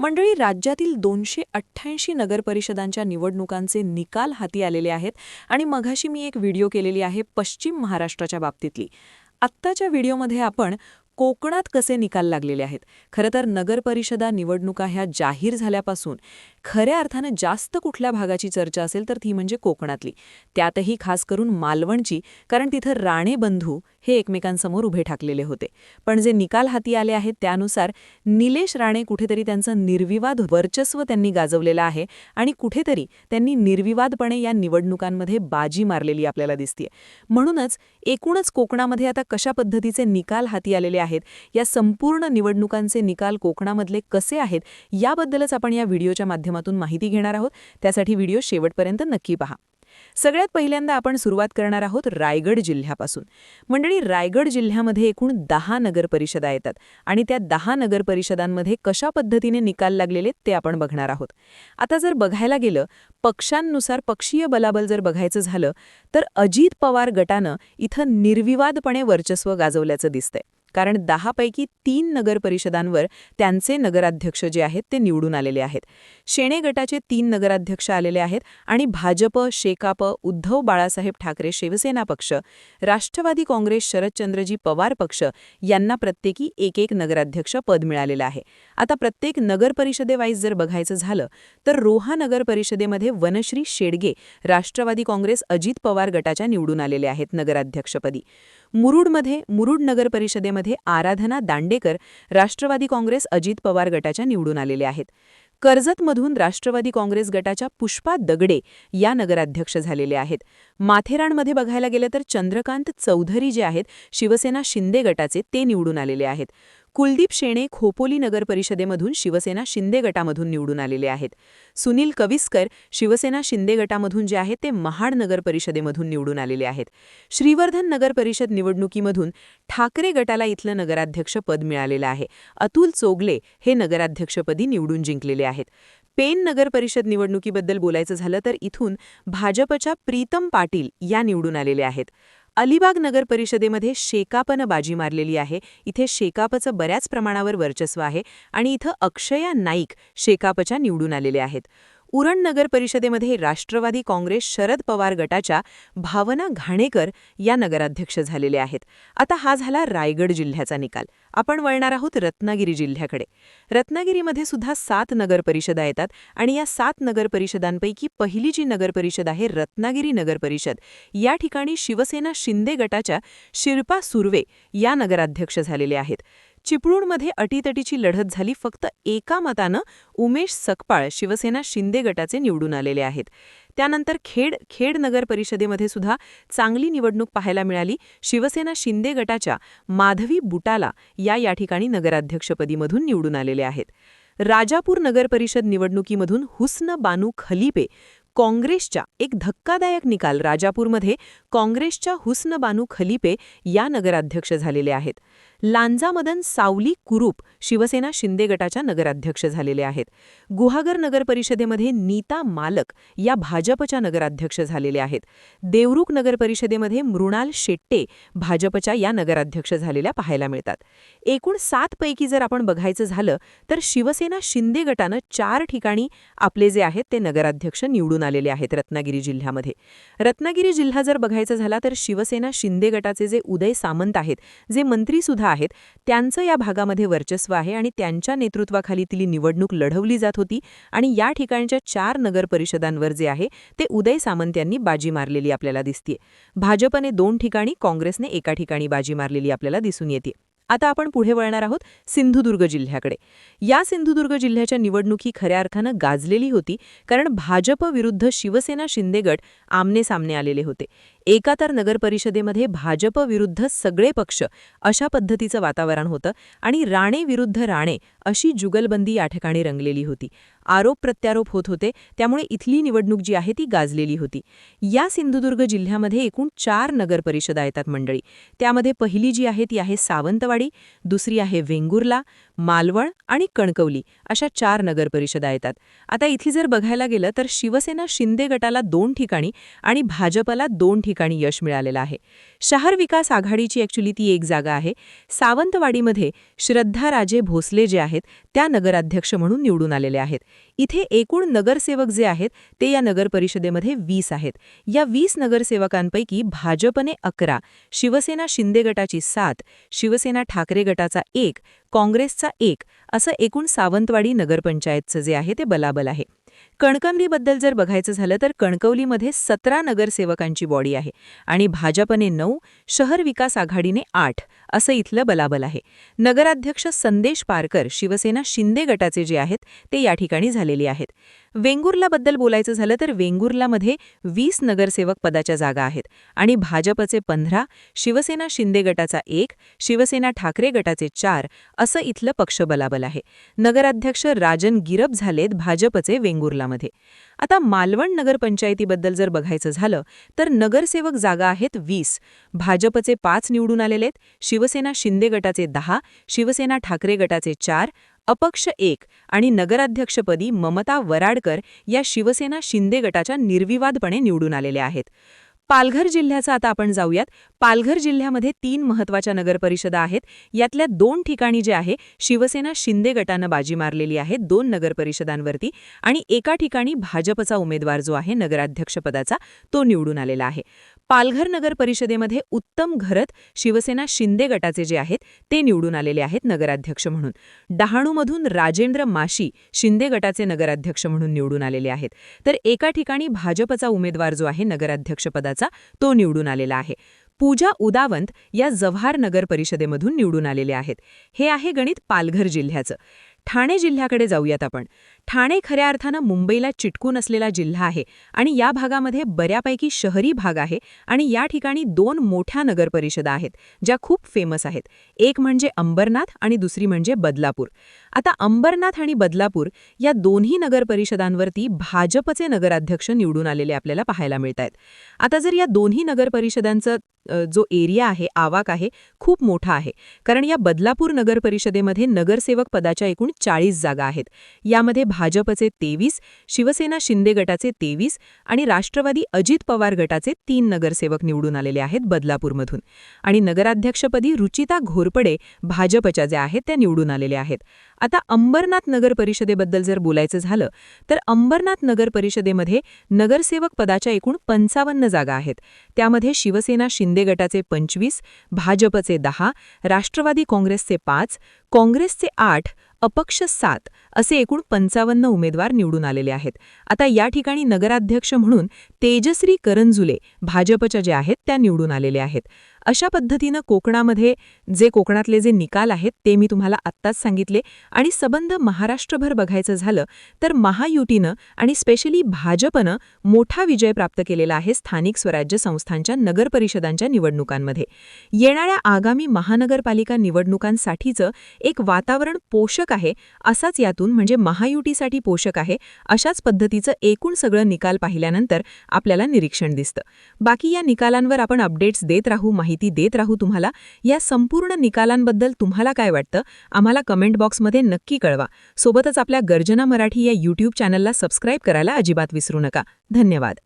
मंडळी राज्यातील दोनशे अठ्ठ्याऐंशी नगरपरिषदांच्या निवडणुकांचे निकाल हाती आलेले आहेत आणि मघाशी मी एक व्हिडिओ केलेली आहे पश्चिम महाराष्ट्राच्या बाबतीतली. आत्ताच्या व्हिडिओमध्ये आपण कोकणात कसे निकाल लागलेले आहेत? खरं तर नगरपरिषदा निवडणुका ह्या जाहीर झाल्यापासून खऱ्या अर्थानं जास्त कुठल्या भागाची चर्चा असेल तर ती म्हणजे कोकणातली. त्यातही खास करून मालवणची कारण तिथं राणे बंधू हे एकमेकांसमोर उभे ठाकलेले होते. पण जे निकाल हाती आले आहेत त्यानुसार निलेश राणे कुठेतरी त्यांचं निर्विवाद वर्चस्व त्यांनी गाजवलेलं आहे आणि कुठेतरी त्यांनी निर्विवादपणे या निवडणुकांमध्ये बाजी मारलेली आपल्याला दिसतीये. म्हणूनच एकूणच कोकणामध्ये आता कशा पद्धतीचे निकाल हाती आलेले आहेत या संपूर्ण निवडणुकांचे निकाल कोकणामधले कसे आहेत याबद्दलच आपण या व्हिडिओच्या माध्यमातून माहिती घेणार आहोत. त्यासाठी व्हिडिओ शेवटपर्यंत नक्की पहा. सगळ्यात पहिल्यांदा आपण सुरुवात करणार आहोत रायगड जिल्ह्यापासून. मंडळी रायगड जिल्ह्यामध्ये एकूण दहा नगरपरिषदा येतात आणि त्या दहा नगरपरिषदांमध्ये कशा पद्धतीने निकाल लागलेले ते आपण बघणार आहोत. आता जर बघायला गेलं पक्षांनुसार पक्षीय बलाबल जर बघायचं झालं तर अजित पवार गटानं इथं निर्विवादपणे वर्चस्व गाजवल्याचं दिसतंय. कारण दहापैकी तीन नगर परिषदांवर त्यांचे नगराध्यक्ष जे आहेत ते निवडून आलेले आहेत. शेणे गटाचे तीन नगराध्यक्ष आलेले आहेत आणि भाजप शेकाप उद्धव बाळासाहेब ठाकरे शिवसेना पक्ष राष्ट्रवादी काँग्रेस शरदचंद्रजी पवार पक्ष यांना प्रत्येकी एक एक नगराध्यक्ष पद मिळालेलं आहे. आता प्रत्येक नगर परिषदेवाईज जर बघायचं झालं तर रोहा नगर परिषदेमध्ये वनश्री शेडगे राष्ट्रवादी काँग्रेस अजित पवार गटाच्या निवडून आलेले आहेत नगराध्यक्षपदी. मुरुडमध्ये मुरुड नगर परिषदेमध्ये आराधना दांडेकर राष्ट्रवादी काँग्रेस अजित पवार गटाच्या निवडून आलेले आहेत. कर्जतमधून राष्ट्रवादी काँग्रेस गटाच्या पुष्पा दगडे या नगराध्यक्ष झालेले आहेत. माथेरानमध्ये बघायला गेलं तर चंद्रकांत चौधरी जे आहेत शिवसेना शिंदे गटाचे ते निवडून आलेले आहेत. कुलदीप शेणे खोपोली नगर परिषदेमधून शिवसेना शिंदे गटामधून निवडून आलेले आहेत. सुनील कविस्कर शिवसेना शिंदे गटामधून जे आहेत ते महाड नगर परिषदेमधून निवडून आलेले आहेत. श्रीवर्धन नगर परिषद निवडणुकीमधून ठाकरे गटाला इथलं नगराध्यक्षपद मिळालेलं आहे. अतुल चोगले हे नगराध्यक्षपदी निवडून जिंकलेले आहेत. पेन नगर परिषद निवडणुकीबद्दल बोलायचं झालं तर इथून भाजपच्या प्रीतम पाटील या निवडून आलेले आहेत. अलिबाग नगर परिषदेमध्ये शेकापनं बाजी मारलेली आहे. इथे शेकापचं बऱ्याच प्रमाणावर वर्चस्व आहे आणि इथं अक्षया नाईक शेकापच्या निवडून आलेले आहेत. उरण नगर परिषदेमध्ये राष्ट्रवादी काँग्रेस शरद पवार गटाच्या भावना घाणेकर या नगराध्यक्ष झालेले आहेत. आता हा झाला रायगड जिल्ह्याचा निकाल. आपण वळणार आहोत रत्नागिरी जिल्ह्याकडे. रत्नागिरीमध्ये सुद्धा सात नगर परिषदा येतात आणि या सात नगर परिषदांपैकी पहिली जी नगर परिषद आहे रत्नागिरी नगर परिषद या ठिकाणी शिवसेना शिंदे गटाच्या शिल्पा सुर्वे या नगराध्यक्ष झालेले आहेत. चिपळूणमध्ये अटीतटीची लढत झाली. फक्त एका मतानं उमेश सकपाळ शिवसेना शिंदे गटाचे निवडून आलेले आहेत. त्यानंतर खेड खेड नगर परिषदेमध्ये सुद्धा चांगली निवडणूक पाहायला मिळाली. शिवसेना शिंदे गटाच्या माधवी बुटाला या या ठिकाणी नगराध्यक्षपदीमधून निवडून आलेले आहेत. राजापूर नगर परिषद निवडणुकीमधून हुस्न बानू खलिपे काँग्रेसच्या एक धक्कादायक निकाल. राजापूरमध्ये काँग्रेसच्या हुस्न बानू खलिपे या नगराध्यक्ष झालेले आहेत. लांजामदन सावली कुरूप शिवसेना शिंदे गटाच्या नगराध्यक्ष झालेले आहेत. गुहागर नगर परिषदेमध्ये नीता मालक या भाजपच्या नगराध्यक्ष झालेल्या आहेत. देवरुख नगर परिषदेमध्ये मृणाल शेट्टे भाजपच्या या नगराध्यक्ष झालेल्या पाहायला मिळतात. एकूण सातपैकी जर आपण बघायचं झालं तर शिवसेना शिंदे गटानं चार ठिकाणी आपले जे आहेत ते नगराध्यक्ष निवडून आलेले आहेत रत्नागिरी जिल्ह्यामध्ये. रत्नागिरी जिल्हा जर बघायचा झाला तर शिवसेना शिंदे गटाचे जे उदय सामंत आहेत जे मंत्री सुद्धा आहेत त्यांचं या भागामध्ये वर्चस्व आहे आणि त्यांच्या नेतृत्वाखाली तिली निवडणूक लढवली जात होती आणि या ठिकाणच्या चार नगर परिषदांवर जे आहे ते उदय सामंत यांनी बाजी मारलेली आपल्याला दिसते भाजपने दोन ठिकाणी काँग्रेसने एका ठिकाणी बाजी मारलेली आपल्याला दिसून येते. आता आपण पुढे वळणार आहोत सिंधुदुर्ग जिल्ह्याकडे. या सिंधुदुर्ग जिल्ह्याच्या निवडणुकी खऱ्या अर्थानं गाजलेली होती कारण भाजप विरुद्ध शिवसेना शिंदेगट आमने सामने आलेले होते. एका तर नगर भाजप विरुद्ध सगळे पक्ष अशा पद्धतीचं वातावरण होतं आणि राणे विरुद्ध राणे अशी जुगलबंदी या ठिकाणी रंगलेली होती. आरोप प्रत्यारोप होत होते त्यामुळे इथली निवडणूक जी आहे ती गाजलेली होती. या सिंधुदुर्ग जिल्ह्यामध्ये एकूण चार नगरपरिषदा येतात मंडळी. त्यामध्ये पहिली जी आहे ती आहे सावंतवाडी दुसरी आहे वेंगुर्ला मालवण आणि कणकवली अशा चार नगर परिषदा येतात. आता इथे जर बघायला गेलं तर शिवसेना शिंदे गटाला दोन ठिकाणी आणि भाजपला दोन ठिकाणी यश मिळालेलं आहे. शहर विकास आघाडीची ॲक्च्युली ती एक जागा आहे. सावंतवाडीमध्ये श्रद्धा राजे भोसले जे आहेत त्या नगराध्यक्ष म्हणून निवडून आलेल्या आहेत. इथे एकूण नगरसेवक जे आहेत ते या नगर परिषदेमध्ये वीस आहेत. या वीस नगरसेवकांपैकी भाजपने अकरा शिवसेना शिंदे गटाची सात शिवसेना ठाकरे गटाचा एक काँग्रेसचा एक असं एकूण सावंतवाडी नगरपंचायतचं जे आहे ते बलाबल आहे. कणकवलीबद्दल जर बघायचं झालं तर कणकवलीमध्ये सतरा नगरसेवकांची बॉडी आहे आणि भाजपने नऊ शहर विकास आघाडीने आठ असं इथलं बलाबल आहे. नगराध्यक्ष संदेश पारकर शिवसेना शिंदे गटाचे जे आहेत ते या ठिकाणी झालेले आहेत. वेंगुर्लाबद्दल बोलायचं झालं तर वेंगुर्लामध्ये वीस नगरसेवक पदाच्या जागा आहेत आणि भाजपचे पंधरा शिवसेना शिंदे गटाचा एक शिवसेना ठाकरे गटाचे चार असं इथलं पक्ष बलाबल आहे. नगराध्यक्ष राजन गिरप झालेत भाजपचे वेंगुर्लामध्ये. आता मालवण नगरपंचायतीबद्दल जर बघायचं झालं तर नगरसेवक जागा आहेत वीस. भाजपचे पाच निवडून आलेलेत शिवसेना शिंदे गटाचे दहा शिवसेना ठाकरे गटाचे चार अपक्ष एक आणि नगराध्यक्षपदी ममता वराडकर या शिवसेना शिंदे गटाच्या निर्विवादपणे निवडून आलेल्या आहेत. पालघर जिल्ह्याचा आता आपण जाऊयात. पालघर जिल्ह्यामध्ये तीन महत्त्वाच्या नगरपरिषदा आहेत. यातल्या दोन ठिकाणी जे आहे शिवसेना शिंदे गटानं बाजी मारलेली आहे दोन नगरपरिषदांवरती आणि एका ठिकाणी भाजपचा उमेदवार जो आहे नगराध्यक्षपदाचा तो निवडून आलेला आहे. पालघर नगर परिषदेमध्ये उत्तम घरत शिवसेना शिंदे गटाचे जे आहेत ते निवडून आलेले आहेत नगराध्यक्ष म्हणून. डहाणूमधून राजेंद्र माशी शिंदे गटाचे नगराध्यक्ष म्हणून निवडून आलेले आहेत. तर एका ठिकाणी भाजपचा उमेदवार जो आहे नगराध्यक्षपदाचा तो निवडून आलेला आहे. पूजा उदावंत या जव्हार नगर परिषदेमधून निवडून आलेले आहेत. हे आहे गणित पालघर जिल्ह्याचं. ठाणे जिल्ह्याकडे जाऊयात आपण. ठाणे खऱ्या अर्थानं मुंबईला चिटकून असलेला जिल्हा आहे आणि या भागामध्ये बऱ्यापैकी शहरी भाग आहे आणि या ठिकाणी दोन मोठ्या नगरपरिषदा आहेत ज्या खूप फेमस आहेत. एक म्हणजे अंबरनाथ आणि दुसरी म्हणजे बदलापूर. आता अंबरनाथ आणि बदलापूर या दोन्ही नगरपरिषदांवरती भाजपचे नगराध्यक्ष निवडून आलेले आपल्याला पाहायला मिळत आहेत आता जर या दोन्ही नगरपरिषदांचं जो एरिया आहे आवाक आहे खूप मोठा आहे. कारण या बदलापूर नगरपरिषदेमध्ये नगरसेवक पदाच्या एकूण चाळीस जागा आहेत. यामध्ये भाजपचे तेवीस शिवसेना शिंदे गटाचे तेवीस आणि राष्ट्रवादी अजित पवार गटाचे तीन नगरसेवक निवडून आलेले आहेत बदलापूरमधून. आणि नगराध्यक्षपदी रुचिता घोरपडे भाजपच्या ज्या आहेत त्या निवडून आलेल्या आहेत. आता अंबरनाथ नगर परिषदेबद्दल जर बोलायचं झालं तर अंबरनाथ नगर परिषदेमध्ये नगरसेवक पदाच्या एकूण पंचावन्न जागा आहेत. त्यामध्ये शिवसेना शिंदे गटाचे पंचवीस भाजपचे दहा राष्ट्रवादी काँग्रेसचे पाच काँग्रेसचे आठ अपक्ष सात असे एकूण पंचावन्न उमेदवार निवडून आलेले आहेत. आता या ठिकाणी नगराध्यक्ष म्हणून तेजश्री करंजुले भाजपच्या ज्या आहेत त्या निवडून आलेल्या आहेत. अशा पद्धतीनं कोकणामध्ये जे कोकणातले जे निकाल आहेत ते मी तुम्हाला आत्ताच सांगितले आणि सबंध महाराष्ट्रभर बघायचं झालं तर महायुतीनं आणि स्पेशली भाजपनं मोठा विजय प्राप्त केलेला आहे स्थानिक स्वराज्य संस्थांच्या नगरपरिषदांच्या निवडणुकांमध्ये. येणाऱ्या आगामी महानगरपालिका निवडणुकांसाठीचं एक वातावरण पोषक आहे असाच यातून म्हणजे महायुतीसाठी पोषक आहे अशाच पद्धतीचं एकूण सगळं निकाल पाहिल्यानंतर आपल्याला निरीक्षण दिसतं. बाकी या निकालांवर आपण अपडेट्स देत राहू माहिती देत राहू तुम्हाला. या संपूर्ण निकालांबद्दल तुम्हाला काय वाटतं आम्हाला कमेंट बॉक्समध्ये नक्की कळवा. सोबतच आपल्या गर्जना मराठी या यूट्यूब चॅनलला सबस्क्राईब करायला अजिबात विसरू नका. धन्यवाद.